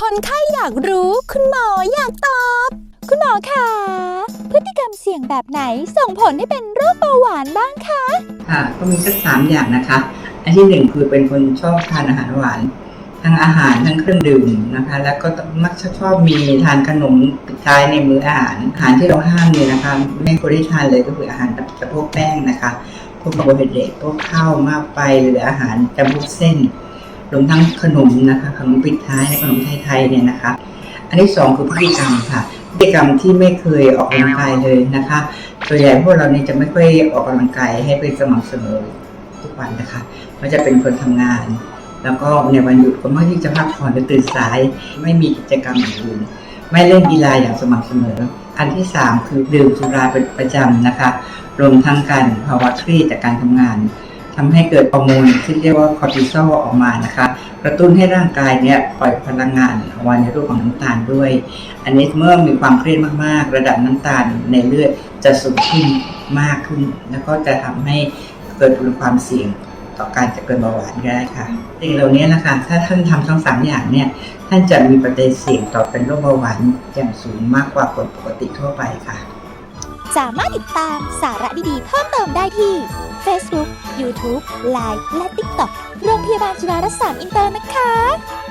คนไข้อยากรู้ คุณหมออยากตอบ คุณหมอคะพฤติกรรมเสี่ยงแบบไหนส่งผลให้เป็นโรคเบาหวานบ้างคะ ค่ะก็มีสักสามอย่างนะคะ อันที่หนึ่งคือเป็นคนชอบทานอาหารหวานทั้งอาหารทั้งเครื่องดื่มนะคะ แล้วก็มักจะชอบมีทานขนมปิดท้ายในมื้ออาหารอาหารที่เราห้ามเนี่ยนะคะไม่ควรได้ทานเลยก็คืออาหารจำพวกแป้งนะคะ พวกคาร์โบไฮเดรตพวกข้าวมากไปหรืออาหารจำพวกเส้น รวมทั้งขนมนะคะขนมปิดท้ายในขนมไทยๆเนี่ยนะคะ อันที่สองคือพฤติกรรมค่ะพฤติกรรมที่ไม่เคยออกกำลังกายเลยนะคะส่วนใหญ่พวกเราเนี่ยจะไม่ค่อยออกกำลังกายให้เป็นสม่ำเสมอทุกวันนะคะมันจะเป็นคนทำงาน แล้วก็ในวันหยุดก็มักที่จะพักผ่อนหรือตื่นสาย ไม่มีกิจกรรมอื่นไม่เล่นกีฬาอย่างสม่ำเสมอ อันที่สามคือดื่มสุราเป็นประจำนะคะ รวมทั้งการภาวะเครียดจากการทำงาน ทำให้เกิดฮอร์โมนที่เรียกว่าคอร์ติซอลออกมานะคะ กระตุ้นให้ร่างกายเนี่ยปล่อยพลังงานออกมาในรูปของน้ำตาลด้วย อันนี้เมื่อมีความเครียดมากๆ ระดับน้ำตาลในเลือดจะสูงขึ้นมากขึ้น แล้วก็จะทำให้เกิดความเสี่ยงต่อการจะเกิดเบาหวานได้ค่ะสิ่งเหล่านี้นะคะ ถ้าท่านทำทั้งสามอย่างเนี่ย ท่านจะมีปัจจัยเสี่ยงต่อเป็นโรคเบาหวานอย่างสูงมากกว่าคนปกติทั่วไปค่ะ สามารถติดตามสาระดีๆเพิ่มเติมได้ที่ Facebook, YouTube, Line และ TikTok โรงพยาบาลจุฬารัตน์สามอินเตอร์นะคะ